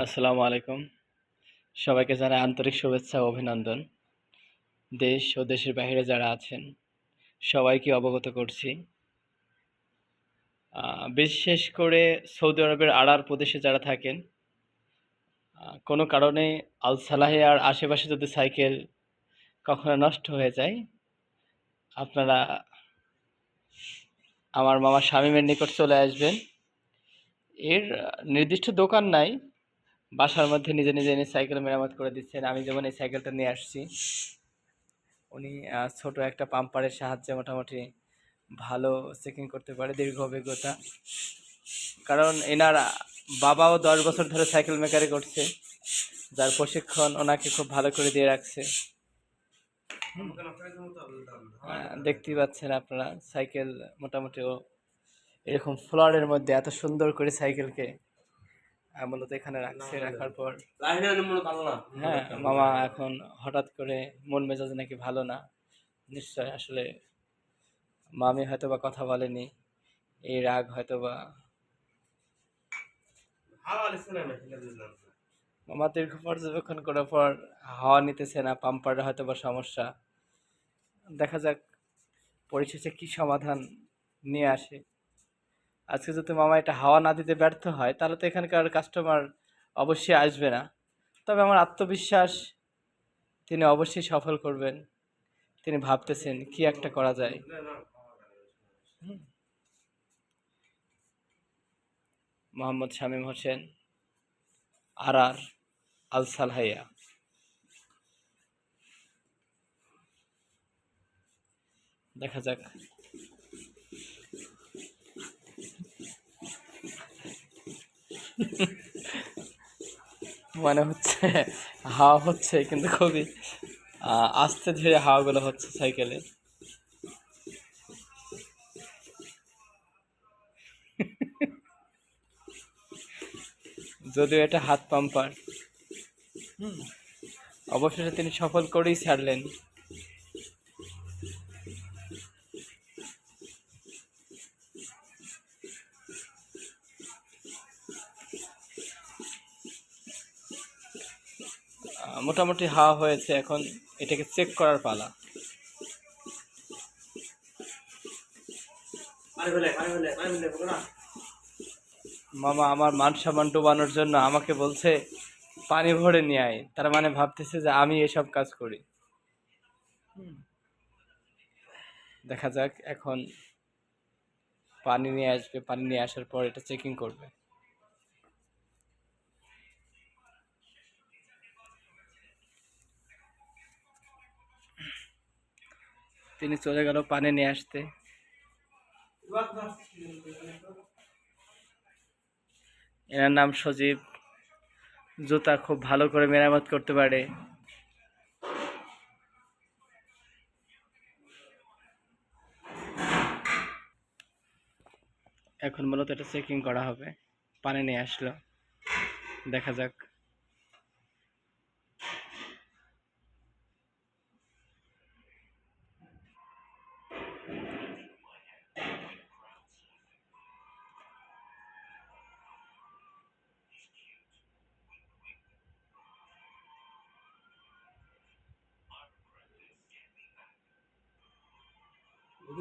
আসসালামু আলাইকুম। সবাইকে জানাই আন্তরিক শুভেচ্ছা অভিনন্দন। দেশ ও দেশের বাইরে যারা আছেন, সবাইকে অবগত করছি। বিশেষ করে সৌদি আরবের আড়ার প্রদেশে যারা থাকেন কোনো কারণে আল সালাহে আর আশেপাশে যদি সাইকেল কখনো নষ্ট হয়ে যায়, আপনারা আমার মামা শামীমের নিকট চলে আসবেন। এর নির্দিষ্ট দোকান নাই বাসার মধ্যে নিজে নিজে এনে সাইকেল মেরামত করে দিচ্ছেন। আমি যেমন এই সাইকেলটা নিয়ে আসছি, উনি ছোট একটা পাম্পারের সাহায্যে মোটামুটি ভালো চেকিং করতে পারে দীর্ঘ অভিজ্ঞতা। কারণ এনার বাবাও দশ বছর ধরে সাইকেল মেকারে করছে, যার প্রশিক্ষণ ওনাকে খুব ভালো করে দিয়ে রাখছে। দেখতেই পাচ্ছেন আপনারা, সাইকেল মোটামুটি এরকম ফ্লোরের মধ্যে এত সুন্দর করে সাইকেলকে মূলত এখানে রাখছে রাখার পর হ্যাঁ মামা এখন হঠাৎ করে মন মেজাজ নাকি ভালো না। নিশ্চয় আসলে মামি হয়তো বা কথা বলেনি এই রাগ হয়তো বা মামা দীর্ঘ পর্যবেক্ষণ করার পর হাওয়া নিতেছে না পাম্পারে হয়তো বা সমস্যা। দেখা যাক পরিশেষে কি সমাধান নিয়ে আসে। আজকে যদি মামা এটা হাওয়া না দিতে ব্যর্থ হয়, তাহলে তো এখানকার কাস্টমার অবশ্যই আসবে না। তবে আমার আত্মবিশ্বাস, তিনি অবশ্যই সফল করবেন। তিনি ভাবতেছেন কি একটা করা যায়। মোহাম্মদ শামীম হোসেন আর আর আল সালহাইয়া। দেখা যাক। মনে হচ্ছে, হাওয়া হচ্ছে কিন্তু খুবই আস্তে ধীরে হাওয়াগুলো হচ্ছে সাইকেলে যদিও এটা হাত পাম্পার। অবশেষে তিনি সফল করেই ছাড়লেন। মোটামুটি হাওয়া হয়েছে, এখন এটাকে চেক করার পালা। মামা, আমার মান সম্মান ডোবানোর জন্য আমাকে বলছে, পানি ভরে নিয়ে আয়। তার মানে ভাবতেছে যে আমি এসব কাজ করি। দেখা যাক, এখন পানি নিয়ে আসবে, পানি নিয়ে আসার পর এটা চেকিং করবে। তিনি চলে গেল পানি নিয়ে আসতে। এনার নাম সজীব। জুতা খুব ভালো করে মেরামত করতে পারে। এখন মূলত এটা চেকিং করা হবে। পানি নিয়ে আসলো। দেখা যাক।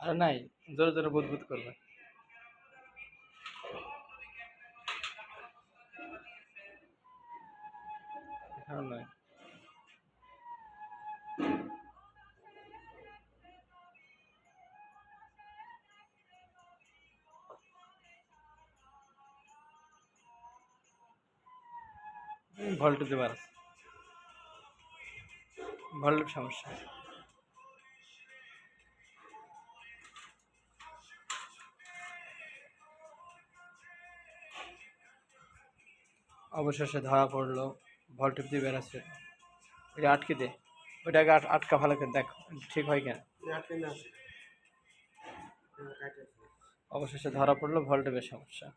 আর নাই জোরে জোরে বুদবুদ করবে। এখানে দেবার আছে সমস্যা। অবশেষে ধরা পড়ল ভল্টেপ দিয়ে বেরোচ্ছে এটা আটকে দে। ওইটাকে আটকা ভালো করে দেখ ঠিক হয় কেন। অবশেষে ধরা পড়ল ভল্টেপের সমস্যা।